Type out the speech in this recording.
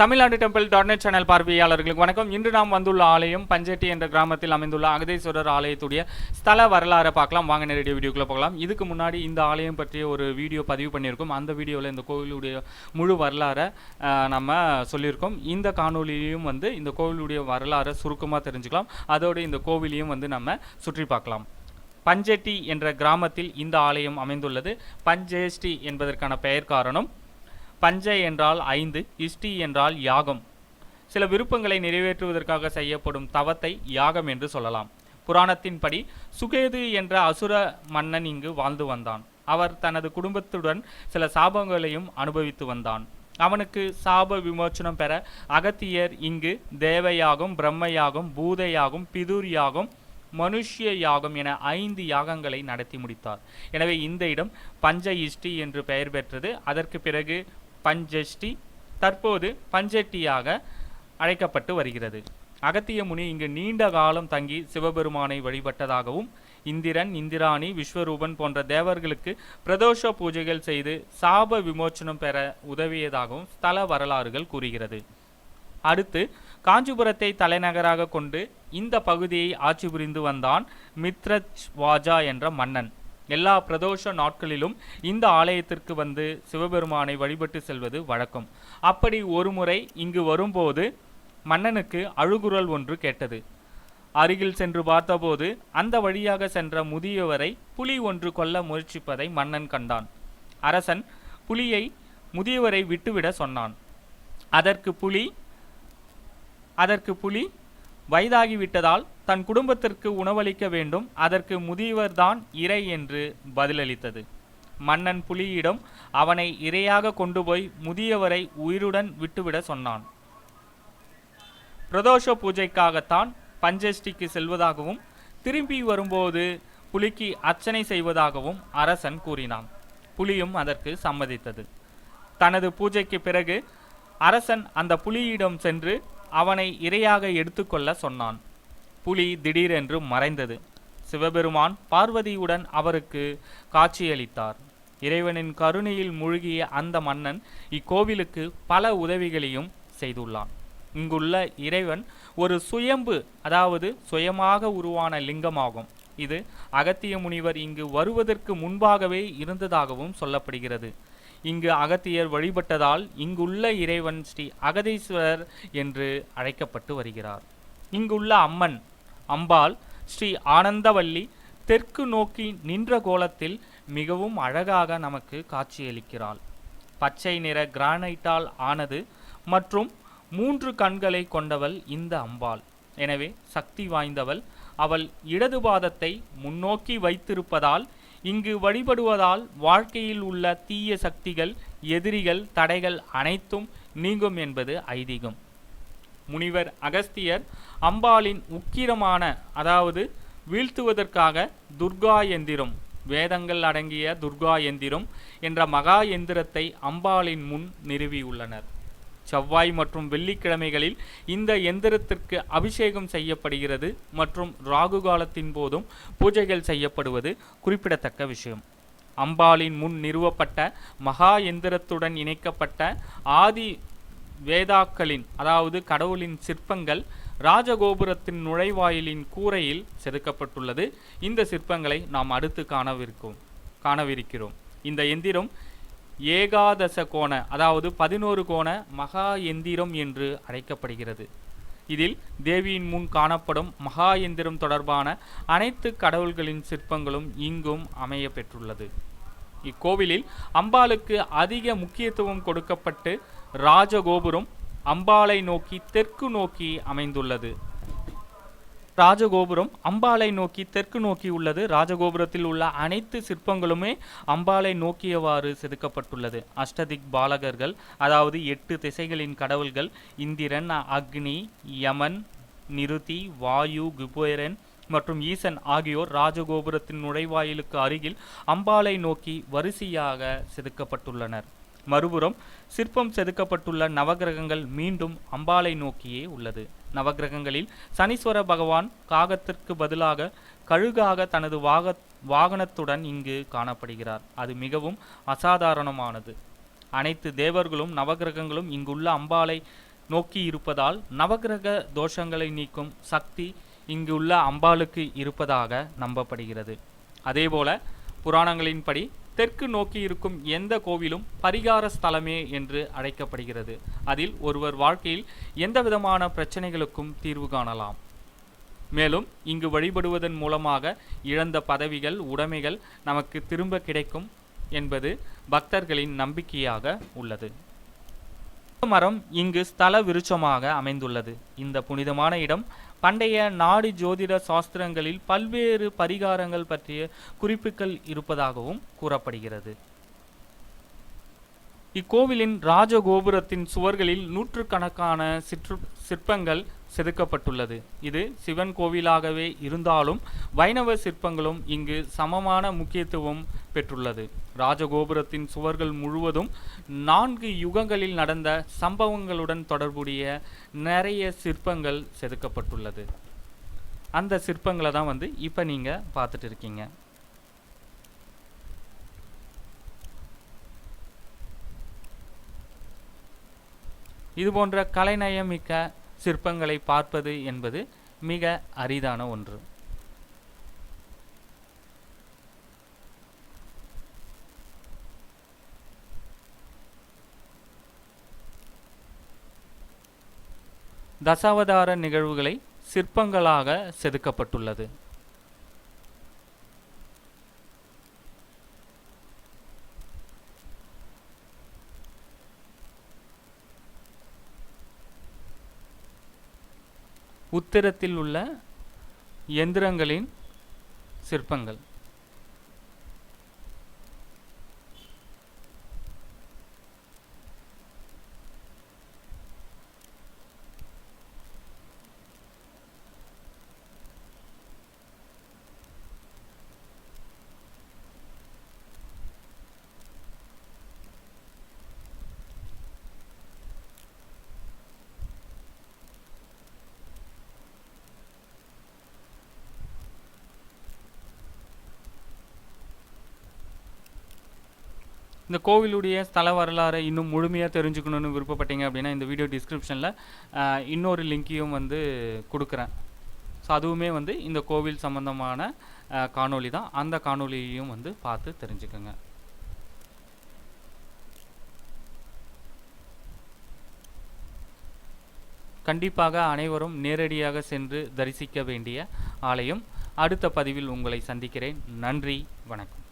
Tamil Nadu temple dot net channel பார்வையாளர்களுக்கு வணக்கம். இன்று நாம் வந்துள்ள ஆலயம் பஞ்சேட்டி என்ற கிராமத்தில் அமைந்துள்ள அகதேஸ்வரர் ஆலயத்துடைய ஸ்தல வரலாறை பார்க்கலாம். வாங்க நேரடியாக வீடியோக்குள்ளே போகலாம். இதுக்கு முன்னாடி இந்த ஆலயம் பற்றிய ஒரு வீடியோ பதிவு பண்ணியிருக்கோம். அந்த வீடியோவில் இந்த கோவிலுடைய முழு வரலாறை நம்ம சொல்லியிருக்கோம். இந்த காணொலியையும் வந்து இந்த கோவிலுடைய வரலாறை சுருக்கமாக தெரிஞ்சுக்கலாம். அதோடு இந்த கோவிலையும் வந்து நம்ம சுற்றி பார்க்கலாம். பஞ்செட்டி என்ற கிராமத்தில் இந்த ஆலயம் அமைந்துள்ளது. பஞ்சேஷ்டி என்பதற்கான பெயர் காரணம் பஞ்ச என்றால் ஐந்து இஷ்டி என்றால் யாகம். சில விருப்பங்களை நிறைவேற்றுவதற்காக செய்யப்படும் தவத்தை யாகம் என்று சொல்லலாம். புராணத்தின்படி சுகேது என்ற அசுர மன்னன் இங்கு வாழ்ந்து வந்தான். அவர் தனது குடும்பத்துடன் சில சாபங்களையும் அனுபவித்து வந்தான். அவனுக்கு சாப விமோச்சனம் பெற அகத்தியர் இங்கு தேவயாகம் பிரம்மையாகும் பூதயாகம் பிதுர் யாகம் மனுஷ்ய யாகம் என ஐந்து யாகங்களை நடத்தி முடித்தார். எனவே இந்த இடம் பஞ்ச இஷ்டி என்று பெயர் பெற்றது. அதற்கு பிறகு பஞ்சஷ்டி தற்போது பஞ்செட்டியாக அழைக்கப்பட்டு வருகிறது. அகத்திய முனி இங்கு நீண்ட காலம் தங்கி சிவபெருமானை வழிபட்டதாகவும் இந்திரன் இந்திராணி விஸ்வரூபன் போன்ற தேவர்களுக்கு பிரதோஷ பூஜைகள் செய்து சாப விமோச்சனம் பெற உதவியதாகவும் ஸ்தல வரலாறுகள் கூறுகிறது. அடுத்து காஞ்சிபுரத்தை தலைநகராக கொண்டு இந்த பகுதியை ஆட்சி புரிந்து வந்தான் மித்ரஜ் வாஜா என்ற மன்னன். எல்லா பிரதோஷ நாட்களிலும் இந்த ஆலயத்திற்கு வந்து சிவபெருமானை வழிபட்டு செல்வது வழக்கம். அப்படி ஒருமுறை இங்கு வரும்போது மன்னனுக்கு அழுகுரல் ஒன்று கேட்டது. அருகில் சென்று பார்த்தபோது அந்த வழியாக சென்ற முதியவரை புலி ஒன்று கொல்ல முயற்சிப்பதை மன்னன் கண்டான். அரசன் புலியை முதியவரை விட்டுவிட சொன்னான். அதற்கு புலி அதற்கு புலி வயதாகிவிட்டதால் தன் குடும்பத்திற்கு உணவளிக்க வேண்டும். அதற்கு முதியவர்தான் இறை என்று பதிலளித்தது. மன்னன் புலியிடம் அவனை இரையாக கொண்டு போய் முதியவரை உயிருடன் விட்டுவிட சொன்னான். பிரதோஷ பூஜைக்காகத்தான் பஞ்சஷ்டிக்கு செல்வதாகவும் திரும்பி வரும்போது புலிக்கு அர்ச்சனை செய்வதாகவும் அரசன் கூறினான். புலியும் அதற்கு சம்மதித்தது. தனது பூஜைக்கு பிறகு அரசன் அந்த புலியிடம் சென்று அவனை இரையாக எடுத்துக்கொள்ள சொன்னான். புலி திடீரென்று மறைந்தது. சிவபெருமான் பார்வதியுடன் அவருக்கு காட்சியளித்தார். இறைவனின் கருணையில் மூழ்கிய அந்த மன்னன் இக்கோவிலுக்கு பல உதவிகளையும் செய்துள்ளான். இங்குள்ள இறைவன் ஒரு சுயம்பு அதாவது சுயமாக உருவான லிங்கமாகும். இது அகத்திய முனிவர் இங்கு வருவதற்கு முன்பாகவே இருந்ததாகவும் சொல்லப்படுகிறது. இங்கு அகத்தியர் வழிபட்டதால் இங்குள்ள இறைவன் ஸ்ரீ அகதீஸ்வரர் என்று அழைக்கப்பட்டு வருகிறார். இங்குள்ள அம்மன் அம்பாள் ஸ்ரீ ஆனந்தவல்லி தெற்கு நோக்கி நின்ற கோலத்தில் மிகவும் அழகாக நமக்கு காட்சியளிக்கிறாள். பச்சை நிற கிரானைட்டால் ஆனது மற்றும் மூன்று கண்களை கொண்டவள் இந்த அம்பாள். எனவே சக்தி வாய்ந்தவள். அவள் இடது பாதத்தை முன்னோக்கி வைத்திருப்பதால் இங்கு வழிபடுவதால் வாழ்க்கையில் உள்ள தீய சக்திகள் எதிரிகள் தடைகள் அனைத்தும் நீங்கும் என்பது ஐதீகம். முனிவர் அகஸ்தியர் அம்பாளின் உக்கிரமான அதாவது வீழ்த்துவதற்காக துர்கா எந்திரம் வேதங்கள் அடங்கிய துர்கா எந்திரம் என்ற மகா எந்திரத்தை அம்பாளின் முன் நிறுவியுள்ளனர் செவ்வாய் மற்றும் வெள்ளிக்கிழமைகளில் இந்த எந்திரத்திற்கு அபிஷேகம் செய்யப்படுகிறது மற்றும் ராகு காலத்தின் போதும் பூஜைகள் செய்யப்படுவது குறிப்பிடத்தக்க விஷயம். அம்பாளின் முன் நிறுவப்பட்ட மகா எந்திரத்துடன் இணைக்கப்பட்ட ஆதி வேதாக்களின் அதாவது கடவுளின் சிற்பங்கள் ராஜகோபுரத்தின் நுழைவாயிலின் கூரையில் செதுக்கப்பட்டுள்ளது. இந்த சிற்பங்களை நாம் அடுத்து காணவிருக்கும் காணவிருக்கிறோம். இந்த எந்திரம் ஏகாதச கோண அதாவது பதினோரு கோண மகா எந்திரம் என்று அழைக்கப்படுகிறது. இதில் தேவியின் முன் காணப்படும் மகா எந்திரம் தொடர்பான அனைத்து கடவுள்களின் சிற்பங்களும் இங்கும் அமைய பெற்றுள்ளது. இக்கோவிலில் அம்பாளுக்கு அதிக முக்கியத்துவம் கொடுக்கப்பட்டு ராஜகோபுரம் அம்பாளை நோக்கி தெற்கு நோக்கி அமைந்துள்ளது. ராஜகோபுரம் அம்பாளை நோக்கி தெற்கு நோக்கி உள்ளது. ராஜகோபுரத்தில் உள்ள அனைத்து சிற்பங்களுமே அம்பாளை நோக்கியவாறு செதுக்கப்பட்டுள்ளது. அஷ்டதிக் பாலகர்கள் அதாவது எட்டு திசைகளின் கடவுள்கள் இந்திரன் அக்னி யமன் நிருதி வாயு குபேரன் மற்றும் ஈசன் ஆகியோர் ராஜகோபுரத்தின் நுழைவாயிலுக்கு அருகில் அம்பாளை நோக்கி வரிசையாக செதுக்கப்பட்டுள்ளனர். மறுபுறம் சிற்பம் செதுக்கப்பட்டுள்ள நவகிரகங்கள் மீண்டும் அம்பாளை நோக்கியே உள்ளது. நவகிரகங்களில் சனீஸ்வர பகவான் காகத்திற்கு பதிலாக கழுகாக தனது வாக வாகனத்துடன் இங்கு காணப்படுகிறார். அது மிகவும் அசாதாரணமானது. அனைத்து தேவர்களும் நவகிரகங்களும் இங்குள்ள அம்பாளை நோக்கி இருப்பதால் நவகிரக தோஷங்களை நீக்கும் சக்தி இங்குள்ள அம்பாளுக்கு இருப்பதாக நம்பப்படுகிறது. அதேபோல புராணங்களின்படி தெற்கு நோக்கி இருக்கும் எந்த கோவிலும் பரிகார ஸ்தலமே என்று அழைக்கப்படுகிறது. அதில் ஒருவர் வாழ்க்கையில் எந்த விதமான பிரச்சனைகளுக்கும் தீர்வு காணலாம். மேலும் இங்கு வழிபடுவதன் மூலமாக இழந்த பதவிகள் உடைமைகள் நமக்கு திரும்ப கிடைக்கும் என்பது பக்தர்களின் நம்பிக்கையாக உள்ளது. மரம் இங்கு ஸ்தல விருட்சமாக அமைந்துள்ளது. இந்த புனிதமான இடம் பண்டைய நாடு ஜோதிட சாஸ்திரங்களில் பல்வேறு பரிகாரங்கள் பற்றிய குறிப்புகள் இருப்பதாகவும் கூறப்படுகிறது. இக்கோவிலின் ராஜகோபுரத்தின் சுவர்களில் நூற்றுக்கணக்கான சிற்று சிற்பங்கள் செதுக்கப்பட்டுள்ளது. இது சிவன் கோவிலாகவே இருந்தாலும் வைணவ சிற்பங்களும் இங்கு சமமான முக்கியத்துவம் பெற்றுள்ளது. ராஜகோபுரத்தின் சுவர்கள் முழுவதும் நான்கு யுகங்களில் நடந்த சம்பவங்களுடன் தொடர்புடைய நிறைய சிற்பங்கள் செதுக்கப்பட்டுள்ளது. அந்த சிற்பங்களை தான் வந்து இப்போ நீங்கள் பார்த்துட்டு இருக்கீங்க. இது போன்ற கலைநயமிக்க சிற்பங்களை பார்ப்பது என்பது மிக அரிதான ஒன்று. தசாவதார நிகழ்வுகளை சிற்பங்களாக செதுக்கப்பட்டுள்ளது. உத்திரத்தில் உள்ள எந்திரங்களின் சிற்பங்கள். இந்த கோவிலுடைய ஸ்தல வரலாறை இன்னும் முழுமையாக தெரிஞ்சுக்கணுன்னு விருப்பப்பட்டீங்க அப்படின்னா இந்த வீடியோ டிஸ்கிரிப்ஷனில் இன்னொரு லிங்க்கையும் வந்து கொடுக்குறேன். ஸோ அதுவுமே வந்து இந்த கோவில் சம்மந்தமான காணொளி தான். அந்த காணொளியையும் வந்து பார்த்து தெரிஞ்சுக்கோங்க. கண்டிப்பாக அனைவரும் நேரடியாக சென்று தரிசிக்க வேண்டிய ஆலயம். அடுத்த பதிவில் உங்களை சந்திக்கிறேன். நன்றி. வணக்கம்.